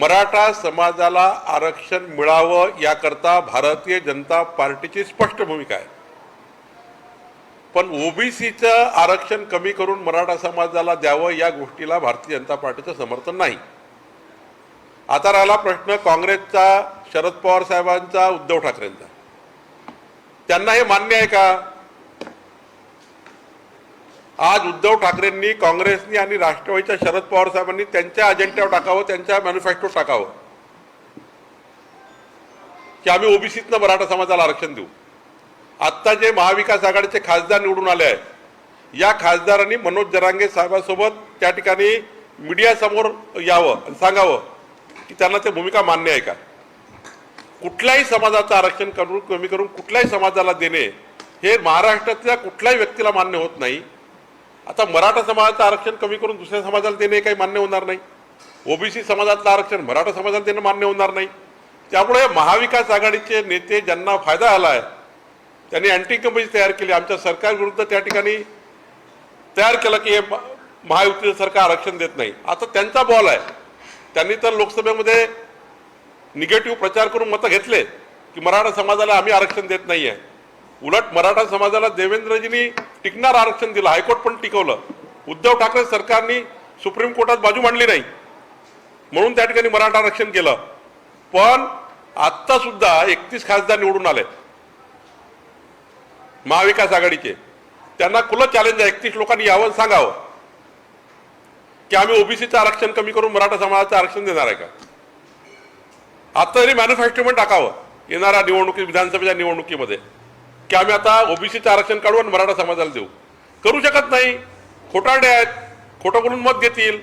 मराठा समाजाला आरक्षण मिळावं याकरता भारतीय जनता पार्टीची स्पष्ट भूमिका आहे. पण ओबीसीचं आरक्षण कमी करून मराठा समाजाला द्यावं या गोष्टीला भारतीय जनता पार्टीचं समर्थन नाही. आता राहिला प्रश्न काँग्रेसचा शरद पवार साहेबांचा उद्धव ठाकरेंचा. त्यांना हे मान्य आहे का? आज उद्धव ठाकरेंनी काँग्रेसनी आणि राष्ट्रवादीच्या शरद पवार साहेबांनी त्यांच्या अजेंड्यावर टाकावं त्यांच्या मॅन्युफॅक्चर टाकावं. की आम्ही ओबीसीतनं मराठा समाजाला आरक्षण देऊ. आत्ता जे महाविकास आघाडीचे खासदार निवडून आले आहेत या खासदारांनी मनोज जरांगे साहेबांसोबत त्या ठिकाणी मीडियासमोर यावं आणि सांगावं की त्यांना ते भूमिका मान्य आहे का? कुठल्याही समाजाचं आरक्षण करून कमी करून कुठल्याही समाजाला देणे हे महाराष्ट्रातल्या कुठल्याही व्यक्तीला मान्य होत नाही. आता मराठा समाजाचं आरक्षण कमी करून दुसऱ्या समाजाला देणे काही मान्य होणार नाही. ओबीसी समाजातलं आरक्षण मराठा समाजाला देणं मान्य होणार नाही. त्यामुळे महाविकास आघाडीचे नेते ज्यांना फायदा आला आहे त्यांनी अँटी कंपनीज तयार केली. आमच्या सरकारविरुद्ध त्या ठिकाणी तयार केलं की हे महायुतीचं सरकार आरक्षण देत नाही. आता त्यांचा बॉल आहे. त्यांनी तर लोकसभेमध्ये निगेटिव्ह प्रचार करून मतं घेतले की मराठा समाजाला आम्ही आरक्षण देत नाही आहे उलट मराठा समाजाला देवेंद्रजींनी टिकणार आरक्षण दिलं. हायकोर्ट पण टिकवलं. उद्धव ठाकरे सरकारनी सुप्रीम कोर्टात बाजू मांडली नाही. म्हणून त्या ठिकाणी मराठा आरक्षण केलं. पण आत्ता सुद्धा एकतीस खासदार निवडून आले. महाविकास आघाडीचे. त्यांना खुलं चॅलेंज आहे. एकतीस लोकांनी यावं सांगावं. की आम्ही ओबीसीचं आरक्षण कमी करून मराठा समाजाचं आरक्षण देणार आहे का? आता तरी मॅन्युफॅक्चरमेंट टाकावं. येणाऱ्या निवडणुकी विधानसभेच्या निवडणुकीमध्ये. की आम्ही आता ओबीसीचं आरक्षण काढू आणि मराठा समाजाला देऊ. करू शकत नाही. खोटारडे आहेत. खोटं बोलून मत घेतील.